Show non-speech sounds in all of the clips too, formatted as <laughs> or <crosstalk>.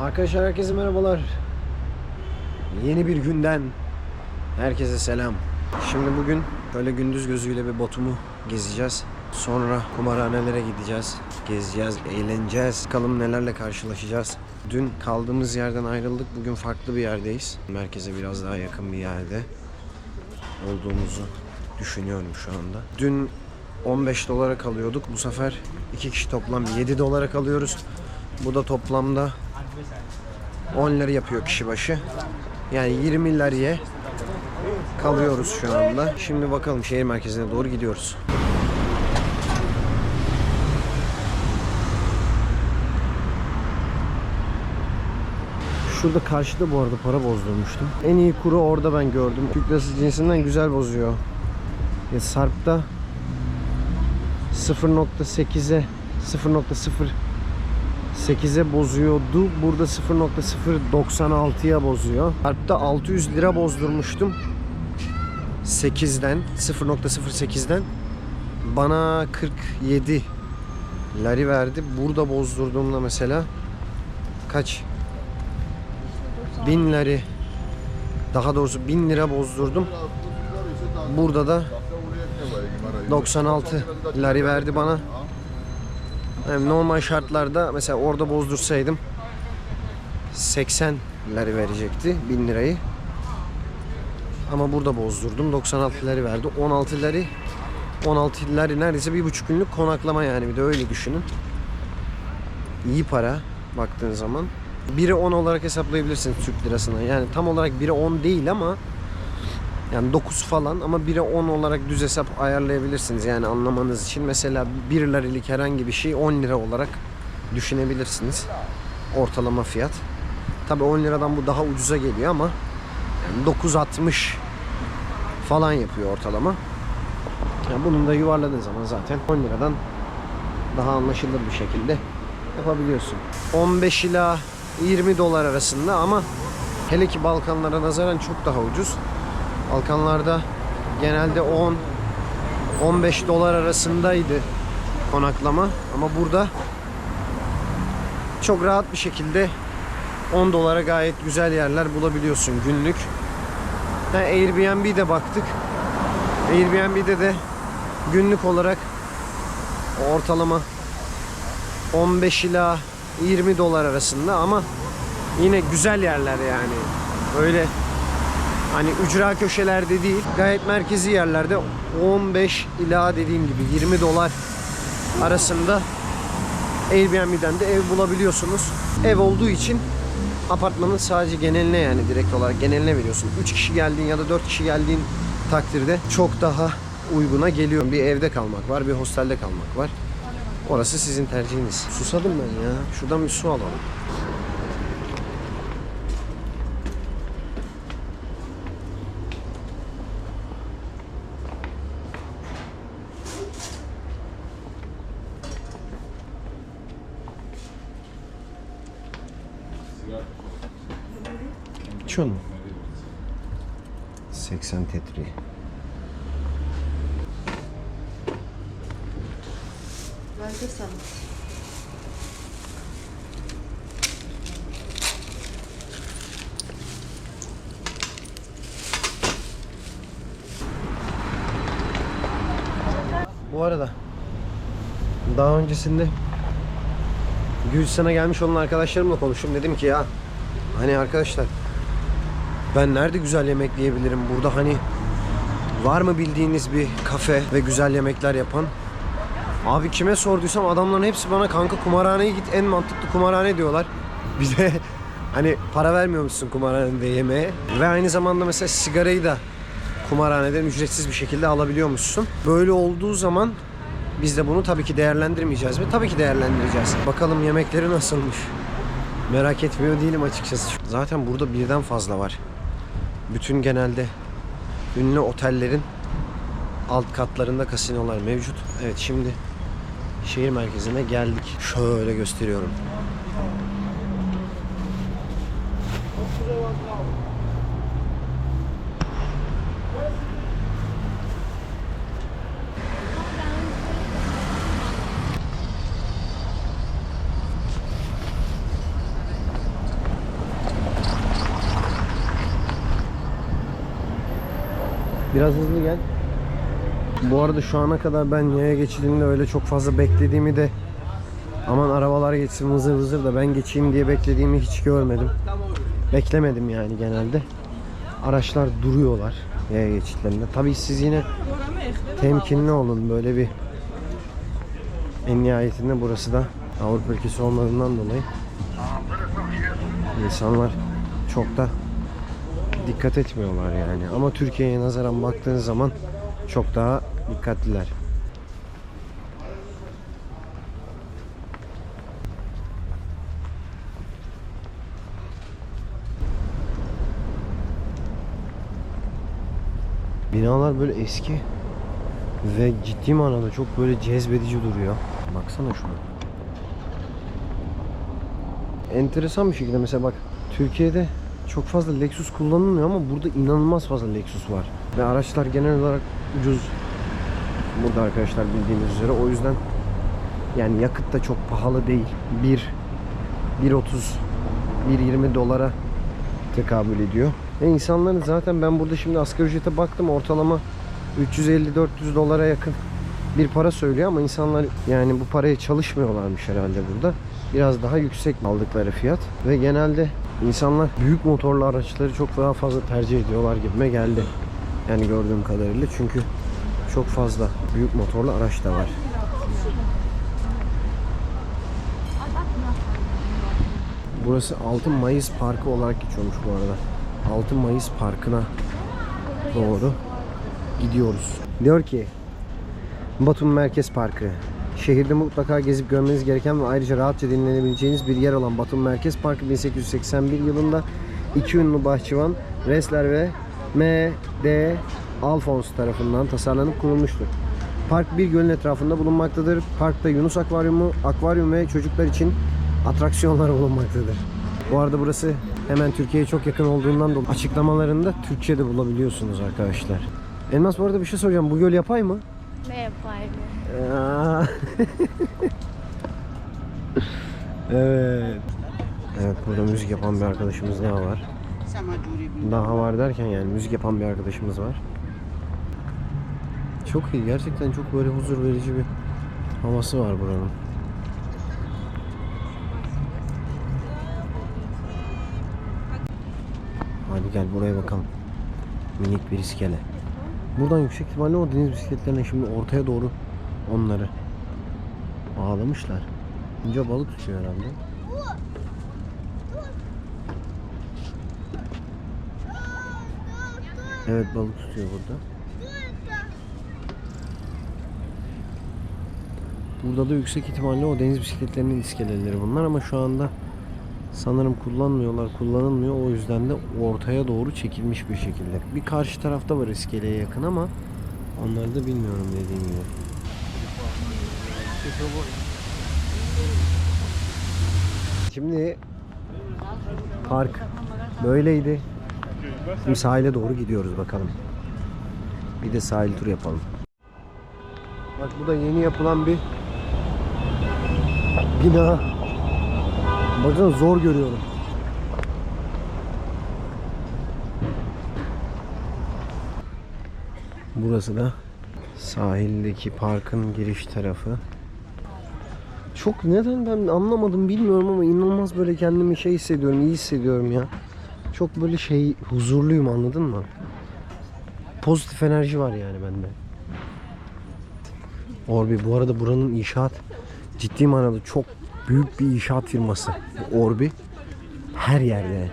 Arkadaşlar herkese merhabalar. Yeni bir günden herkese selam. Şimdi bugün böyle gündüz gözüyle bir botumu gezeceğiz. Sonra kumarhanelere gideceğiz. Gezeceğiz, eğleneceğiz. Bakalım nelerle karşılaşacağız. Dün kaldığımız yerden ayrıldık. Bugün farklı bir yerdeyiz. Merkeze biraz daha yakın bir yerde olduğumuzu düşünüyorum şu anda. Dün 15 dolara kalıyorduk. Bu sefer iki kişi toplam 7 dolara kalıyoruz. Bu da toplamda 10 lira yapıyor kişi başı. Yani 20 liraya kalıyoruz şu anda. Şimdi bakalım şehir merkezine doğru gidiyoruz. Şurada karşıda bu arada para bozdurmuştum. En iyi kuru orada ben gördüm. Türk cinsinden güzel bozuyor. Ya Sarp'ta 0.8'e 0.08'e bozuyordu. Burada 0.096'ya bozuyor. Sarp'ta 600 lira bozdurmuştum. 8'den 0.08'den bana 47 lari verdi. Burada bozdurduğumda mesela kaç? 1000 lari daha doğrusu 1000 lira bozdurdum. Burada da 96 lari verdi bana. Normal şartlarda mesela orada bozdursaydım 80 lari verecekti 1000 lirayı. Ama burada bozdurdum 96 lari verdi. 16 lari 16 lari neredeyse bir buçuk günlük konaklama yani bir de öyle düşünün. İyi para baktığın zaman. 1'e 10 olarak hesaplayabilirsiniz Türk lirasına. Yani tam olarak 1'e 10 değil ama yani 9 falan ama 1'e 10 olarak düz hesap ayarlayabilirsiniz yani anlamanız için. Mesela 1 liralık herhangi bir şey 10 lira olarak düşünebilirsiniz. Ortalama fiyat. Tabi 10 liradan bu daha ucuza geliyor ama yani 9.60 falan yapıyor ortalama. Yani bunun da yuvarladığın zaman zaten 10 liradan daha anlaşılır bir şekilde yapabiliyorsun. 15 ila 20 dolar arasında ama hele ki Balkanlara nazaran çok daha ucuz. Balkanlarda genelde 10 15 dolar arasındaydı konaklama ama burada çok rahat bir şekilde 10 dolara gayet güzel yerler bulabiliyorsun günlük. Ha, Airbnb'de baktık. Airbnb'de de günlük olarak ortalama 15 ila 20 dolar arasında ama yine güzel yerler yani. Öyle hani ücra köşelerde değil, gayet merkezi yerlerde 15 ila dediğim gibi 20 dolar arasında Airbnb'den de ev bulabiliyorsunuz. Ev olduğu için apartmanın sadece geneline yani direkt olarak geneline veriyorsun. 3 kişi geldiğin ya da 4 kişi geldiğin takdirde çok daha uyguna geliyor. Bir evde kalmak var, bir hostelde kalmak var. Orası sizin tercihiniz. Susadım ben ya. Şuradan bir su alalım. 80 tetri. Bence sen. Bu arada daha öncesinde Gürcistan'a gelmiş olan arkadaşlarımla konuştum. Dedim ki ya hani arkadaşlar ben nerede güzel yemek yiyebilirim? Burada hani var mı bildiğiniz bir kafe ve güzel yemekler yapan? Abi kime sorduysam adamların hepsi bana kanka kumarhaneye git en mantıklı kumarhane diyorlar. <laughs> Bir de hani para vermiyor musun kumarhanede yemeğe? Ve aynı zamanda mesela sigarayı da kumarhaneden ücretsiz bir şekilde alabiliyormuşsun. Böyle olduğu zaman biz de bunu tabii ki değerlendirmeyeceğiz ve tabii ki değerlendireceğiz. Bakalım yemekleri nasılmış. Merak etmiyor değilim açıkçası. Zaten burada birden fazla var. Bütün genelde ünlü otellerin alt katlarında kasinolar mevcut. Evet şimdi şehir merkezine geldik. Şöyle gösteriyorum. Biraz hızlı gel. Bu arada şu ana kadar ben yaya geçidinde öyle çok fazla beklediğimi de aman arabalar geçsin vızır vızır da ben geçeyim diye beklediğimi hiç görmedim. Beklemedim yani genelde. Araçlar duruyorlar yaya geçitlerinde. Tabii siz yine temkinli olun böyle bir en nihayetinde burası da Avrupa ülkesi olmadığından dolayı insanlar çok da dikkat etmiyorlar yani. Ama Türkiye'ye nazaran baktığınız zaman çok daha dikkatliler. Binalar böyle eski ve ciddi manada çok böyle cezbedici duruyor. Baksana şuna. Enteresan bir şekilde mesela bak Türkiye'de çok fazla Lexus kullanılmıyor ama burada inanılmaz fazla Lexus var. Ve araçlar genel olarak ucuz. Burada arkadaşlar bildiğiniz üzere o yüzden yani yakıt da çok pahalı değil. 1 1.30 1.20 dolara tekabül ediyor. Ve insanların zaten ben burada şimdi asgari ücrete baktım ortalama 350-400 dolara yakın bir para söylüyor ama insanlar yani bu paraya çalışmıyorlarmış herhalde burada. Biraz daha yüksek aldıkları fiyat ve genelde insanlar büyük motorlu araçları çok daha fazla tercih ediyorlar gibime geldi. Yani gördüğüm kadarıyla çünkü çok fazla büyük motorlu araç da var. Burası Altın Mayıs Parkı olarak geçiyormuş bu arada. Altın Mayıs Parkı'na doğru gidiyoruz. Diyor ki Batum Merkez Parkı. Şehirde mutlaka gezip görmeniz gereken ve ayrıca rahatça dinlenebileceğiniz bir yer olan Batum Merkez Parkı 1881 yılında iki ünlü bahçıvan Resler ve M.D. Alphonse tarafından tasarlanıp kurulmuştur. Park bir gölün etrafında bulunmaktadır. Parkta Yunus Akvaryumu, akvaryum ve çocuklar için atraksiyonlar <laughs> bulunmaktadır. Bu arada burası hemen Türkiye'ye çok yakın olduğundan dolayı açıklamalarında Türkçe de bulabiliyorsunuz arkadaşlar. Elmas bu arada bir şey soracağım. Bu göl yapay mı? Ne yapayım? <laughs> Evet. Evet burada müzik yapan bir arkadaşımız daha var. Daha var derken yani müzik yapan bir arkadaşımız var. Çok iyi. Gerçekten çok böyle huzur verici bir havası var buranın. Hadi gel buraya bakalım. Minik bir iskele. Buradan yüksek ihtimalle o deniz bisikletlerine şimdi ortaya doğru onları bağlamışlar. Önce balık tutuyor herhalde. Evet balık tutuyor burada. Burada da yüksek ihtimalle o deniz bisikletlerinin iskeleleri bunlar ama şu anda sanırım kullanmıyorlar, kullanılmıyor. O yüzden de ortaya doğru çekilmiş bir şekilde. Bir karşı tarafta var iskeleye yakın ama onları da bilmiyorum dediğim gibi. Şimdi park böyleydi. Şimdi sahile doğru gidiyoruz bakalım. Bir de sahil turu yapalım. Bak bu da yeni yapılan bir bina. Bakın zor görüyorum. Burası da sahildeki parkın giriş tarafı. Çok neden ben anlamadım bilmiyorum ama inanılmaz böyle kendimi şey hissediyorum, iyi hissediyorum ya. Çok böyle şey huzurluyum anladın mı? Pozitif enerji var yani bende. Orbi bu arada buranın inşaat ciddi manada çok büyük bir inşaat firması. Orbi her yerde.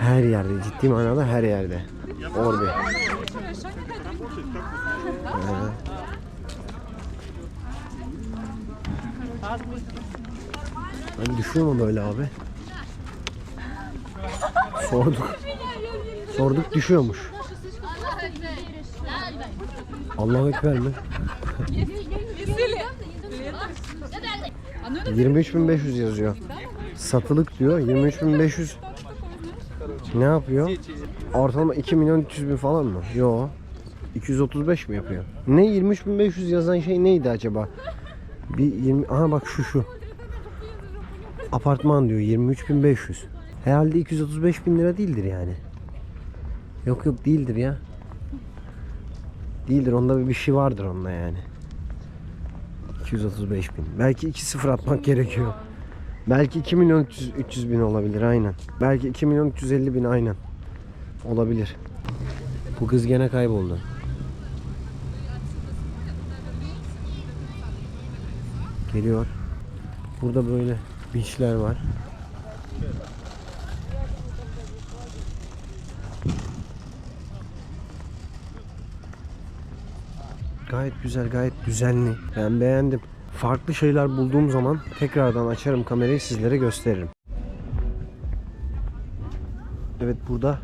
Her yerde ciddi manada her yerde. Orbi. Ee, Ben düşüyor mu böyle abi? Sorduk. Sorduk düşüyormuş. Allahu Ekber mi? 23.500 yazıyor. Satılık diyor. 23.500 ne yapıyor? Ortalama 2 milyon 300 bin falan mı? Yo. 235 mi yapıyor? Ne 23.500 yazan şey neydi acaba? Bir 20 aha bak şu şu. Apartman diyor 23.500. Herhalde 235 bin lira değildir yani. Yok yok değildir ya. Değildir onda bir şey vardır onda yani. 235 bin. Belki 2-0 atmak gerekiyor. Belki 2 milyon 300, 300 bin olabilir aynen. Belki 2 milyon 350 bin aynen. Olabilir. Bu kız gene kayboldu. Geliyor. Burada böyle beachler var. Gayet güzel, gayet düzenli. Ben beğendim. Farklı şeyler bulduğum zaman tekrardan açarım kamerayı sizlere gösteririm. Evet burada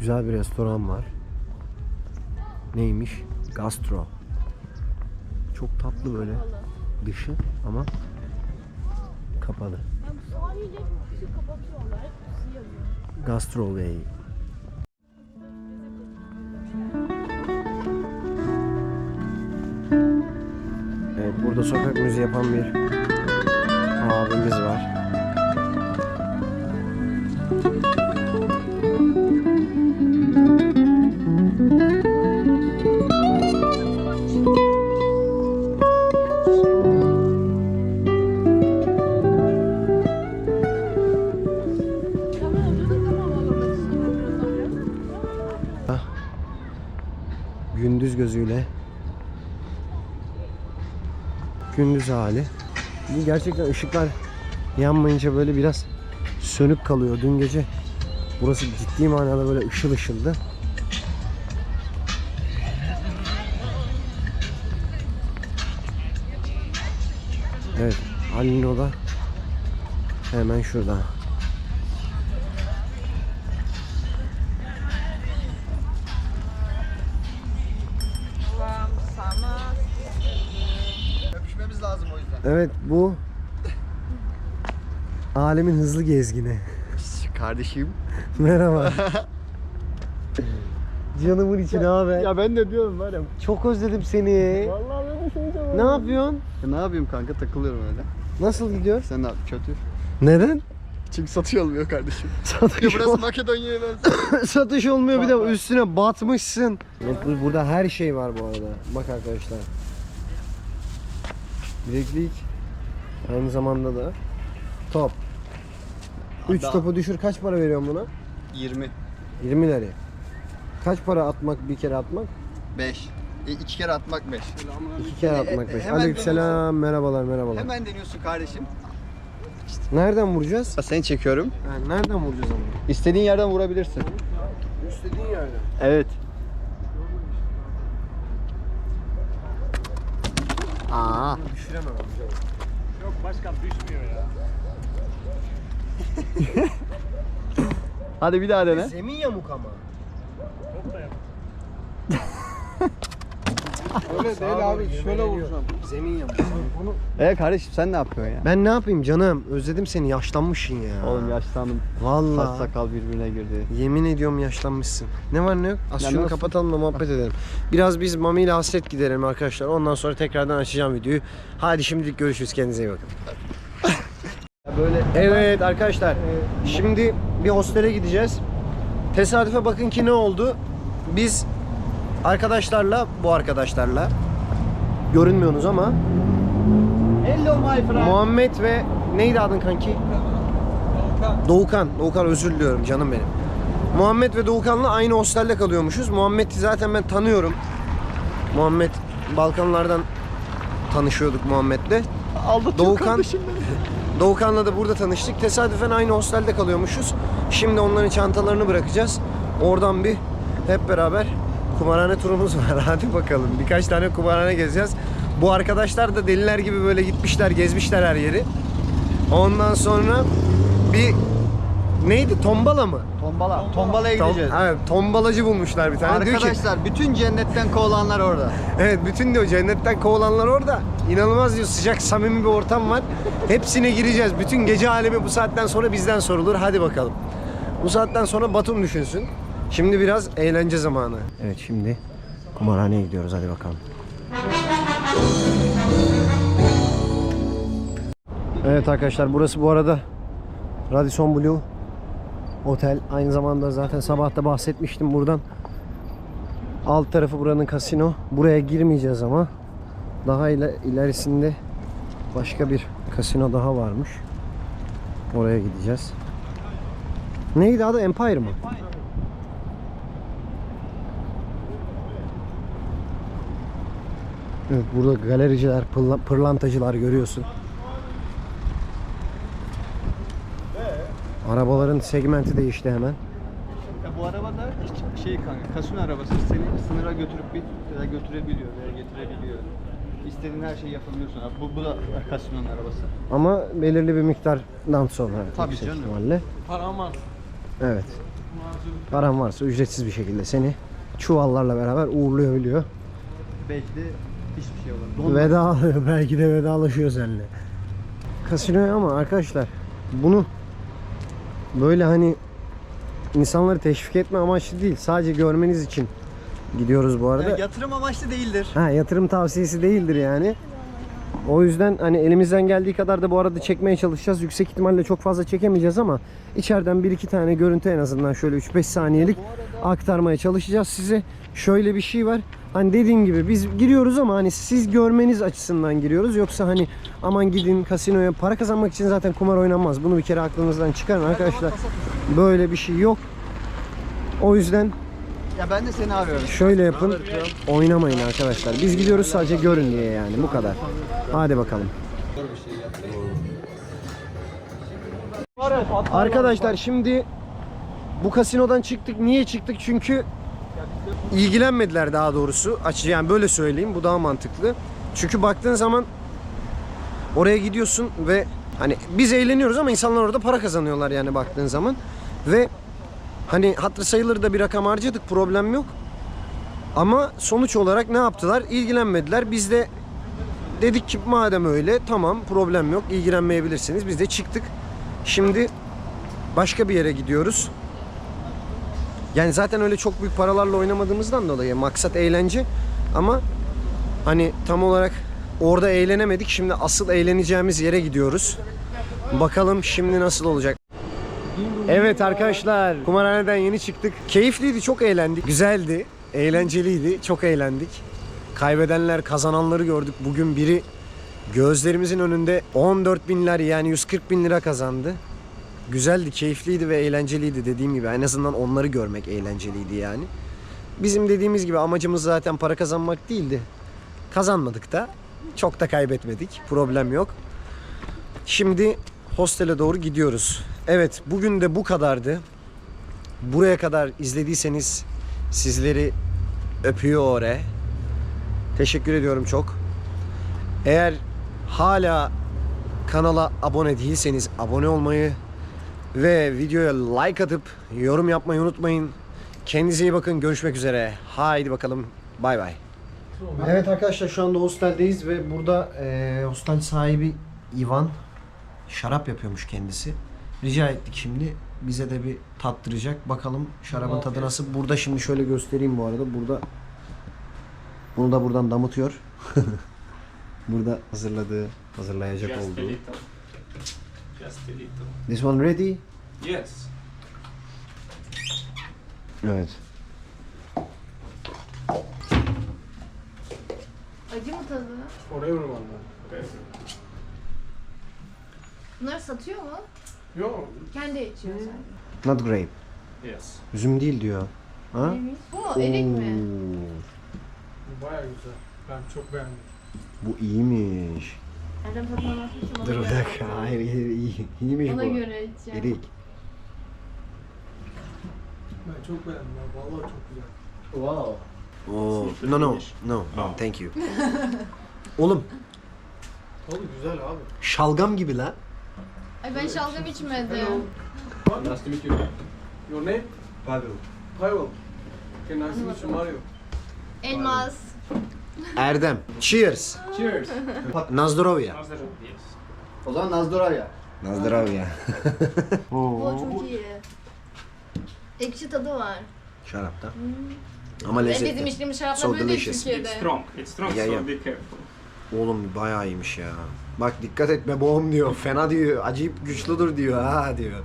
güzel bir restoran var. Neymiş? Gastro. Çok tatlı böyle dışı ama kapalı. Gastro Way. Sokak müziği yapan bir abimiz var. Gündüz gözüyle gündüz hali. Gerçekten ışıklar yanmayınca böyle biraz sönük kalıyor. Dün gece burası ciddi manada böyle ışıl ışıldı. Evet, Ali'nin oda hemen şurada. Evet, bu alemin hızlı gezgini. Kardeşim. Merhaba. <laughs> Canımın içi ne haber? Ya ben de diyorum var ya. Çok özledim seni. Vallahi ben de seni de Ne yapıyorsun? Ya ne yapayım kanka takılıyorum öyle. Nasıl gidiyor? Sen ne yapıyorsun? Kötü. Neden? Çünkü satış olmuyor kardeşim. Ya Satış, burası ol- Makedonya'ya benziyor. <laughs> satış olmuyor bir de üstüne batmışsın. Burada her şey var bu arada. Bak arkadaşlar. Bileklik. Aynı zamanda da top. 3 Adam. topu düşür kaç para veriyorsun buna? 20. 20 lira. Kaç para atmak bir kere atmak? 5. E, iki kere atmak 5. İki kere E, atmak e, 5. hemen Aleykümselam merhabalar merhabalar. Hemen deniyorsun kardeşim. Nereden vuracağız? Seni çekiyorum. Ha, nereden vuracağız ama? İstediğin yerden vurabilirsin. İstediğin yerden. Evet. Aa. Düşüremem amca. Hadi bir daha dene. Zemin yamuk ama. Öyle değil abi şöyle vuracağım. Zemin yamuk. Bunu... E kardeşim sen ne yapıyorsun ya? Ben ne yapayım canım? Özledim seni. Yaşlanmışsın ya. Oğlum yaşlandım. Saç Vallahi. sakal birbirine girdi. Yemin ediyorum yaşlanmışsın. Ne var ne yok? Az Ya şunu nasıl? kapatalım da muhabbet edelim. Biraz biz Mami ile hasret giderelim arkadaşlar. Ondan sonra tekrardan açacağım videoyu. Hadi şimdilik görüşürüz. Kendinize iyi bakın. Böyle Evet arkadaşlar. Şimdi bir hostele gideceğiz. Tesadüfe bakın ki ne oldu? Biz arkadaşlarla, bu arkadaşlarla görünmüyorsunuz ama Hello my friend. Muhammed ve neydi adın kanki? Doğukan. Doğukan özür diliyorum canım benim. Muhammed ve Doğukan'la aynı hostelde kalıyormuşuz. Muhammed'i zaten ben tanıyorum. Muhammed Balkanlardan tanışıyorduk Muhammed'le. Aldatıyor Doğukan-. <laughs> Doğukan'la da burada tanıştık. Tesadüfen aynı hostelde kalıyormuşuz. Şimdi onların çantalarını bırakacağız. Oradan bir hep beraber kumarhane turumuz var. <laughs> Hadi bakalım. Birkaç tane kumarhane gezeceğiz. Bu arkadaşlar da deliler gibi böyle gitmişler, gezmişler her yeri. Ondan sonra bir neydi? Tombala mı? Tombala. Tombalaya Tom, gideceğiz. evet, tombalacı bulmuşlar bir tane. Diyor ki, Arkadaşlar bütün cennetten kovulanlar orada. <laughs> Evet bütün diyor cennetten kovulanlar orada. İnanılmaz diyor sıcak samimi bir ortam var. Hepsine gireceğiz. Bütün gece alemi bu saatten sonra bizden sorulur. Hadi bakalım. Bu saatten sonra Batum düşünsün. Şimdi biraz eğlence zamanı. Evet şimdi kumarhaneye gidiyoruz hadi bakalım. Evet arkadaşlar burası bu arada Radisson Blue Otel. Aynı zamanda zaten sabah da bahsetmiştim buradan. Alt tarafı buranın kasino. Buraya girmeyeceğiz ama daha ile, ilerisinde başka bir kasino daha varmış. Oraya gideceğiz. Neydi adı? Empire mı? Evet burada galericiler, pırla- pırlantacılar görüyorsun. Arabaların segmenti değişti hemen. Ya bu araba da şey kanka kasino arabası seni sınıra götürüp bir ya götürebiliyor veya getirebiliyor. İstediğin her şeyi yapabiliyorsun. abi. Bu, bu da kasinonun arabası. Ama belirli bir miktardan sonra Tabii yüksek canım. ihtimalle. Param var. Evet. Paran varsa ücretsiz bir şekilde seni çuvallarla beraber uğurlayabiliyor. Belki de hiçbir şey olur. Donma. Veda <laughs> belki de vedalaşıyor seninle. Kasinoya ama arkadaşlar bunu böyle hani insanları teşvik etme amaçlı değil. Sadece görmeniz için gidiyoruz bu arada. Yani yatırım amaçlı değildir. Ha yatırım tavsiyesi değildir yani. O yüzden hani elimizden geldiği kadar da bu arada çekmeye çalışacağız. Yüksek ihtimalle çok fazla çekemeyeceğiz ama içeriden bir iki tane görüntü en azından şöyle 3-5 saniyelik aktarmaya çalışacağız size. Şöyle bir şey var. Hani dediğim gibi biz giriyoruz ama hani siz görmeniz açısından giriyoruz. Yoksa hani aman gidin kasinoya para kazanmak için zaten kumar oynanmaz. Bunu bir kere aklınızdan çıkarın arkadaşlar. Böyle bir şey yok. O yüzden Ya ben de seni arıyorum. Şöyle yapın. Oynamayın arkadaşlar. Biz gidiyoruz sadece görün diye yani bu kadar. Hadi bakalım. Arkadaşlar şimdi bu kasinodan çıktık. Niye çıktık? Çünkü ilgilenmediler daha doğrusu. Açı yani böyle söyleyeyim. Bu daha mantıklı. Çünkü baktığın zaman oraya gidiyorsun ve hani biz eğleniyoruz ama insanlar orada para kazanıyorlar yani baktığın zaman. Ve Hani hatırı sayılır da bir rakam harcadık problem yok. Ama sonuç olarak ne yaptılar? İlgilenmediler. Biz de dedik ki madem öyle tamam problem yok ilgilenmeyebilirsiniz. Biz de çıktık. Şimdi başka bir yere gidiyoruz. Yani zaten öyle çok büyük paralarla oynamadığımızdan dolayı maksat eğlence. Ama hani tam olarak orada eğlenemedik. Şimdi asıl eğleneceğimiz yere gidiyoruz. Bakalım şimdi nasıl olacak. Evet arkadaşlar kumarhaneden yeni çıktık. Keyifliydi, çok eğlendik. Güzeldi, eğlenceliydi, çok eğlendik. Kaybedenler, kazananları gördük. Bugün biri gözlerimizin önünde 14 binler yani 140 bin lira kazandı. Güzeldi, keyifliydi ve eğlenceliydi dediğim gibi. En azından onları görmek eğlenceliydi yani. Bizim dediğimiz gibi amacımız zaten para kazanmak değildi. Kazanmadık da. Çok da kaybetmedik. Problem yok. Şimdi hostele doğru gidiyoruz. Evet bugün de bu kadardı. Buraya kadar izlediyseniz sizleri öpüyor. Teşekkür ediyorum çok. Eğer hala kanala abone değilseniz abone olmayı ve videoya like atıp yorum yapmayı unutmayın. Kendinize iyi bakın. Görüşmek üzere. Haydi bakalım. Bay bay. Evet arkadaşlar şu anda hosteldeyiz ve burada e, hostel sahibi Ivan şarap yapıyormuş kendisi. Rica ettik şimdi bize de bir tattıracak. Bakalım şarabın tadı nasıl. Burada şimdi şöyle göstereyim bu arada. Burada bunu da buradan damıtıyor. <laughs> burada hazırladığı, hazırlayacak olduğu. Little. This one ready? Yes. Evet. Acı mı tadı? Oraya vur valla. Bunları satıyor mu? Yok. Kendi içiyor sen. Not grape. Yes. Üzüm değil diyor. Ha? Neymiş? Bu mu? Erik mi? Oo, Bu baya güzel. Ben çok beğendim. Bu iyiymiş. Erdem ona Dur bir göre. dakika. Hayır, iyi, iyi. İyiymiş Ona bu. göre içeceğim. Erik. Ben çok beğendim ya. Vallahi çok güzel. Wow. Oo, no no. No, no, thank you. <laughs> Oğlum Tadı güzel abi. şalgam gibi la. Ay ben şalgam içmedim. Nice to meet you. Your name? Pavel. Pavel. Okay, nice to meet you Mario. Elmas. Erdem. Cheers. Cheers. Nazdorovya. Yes. O zaman Nazdorav ya. Nazdorovya. <laughs> Bu çok iyi. Ekşi tadı var. Şarapta. Ama Ben bizim lezzetli. içtiğimiz şaraplar So böyle değil delicious. Türkiye'de. It's strong. It's strong, Yeah, so yeah. be careful. Oğlum bayağı iyiymiş ya. Bak dikkat et be boğum diyor. Fena diyor. Acayip güçlüdür diyor ha diyor.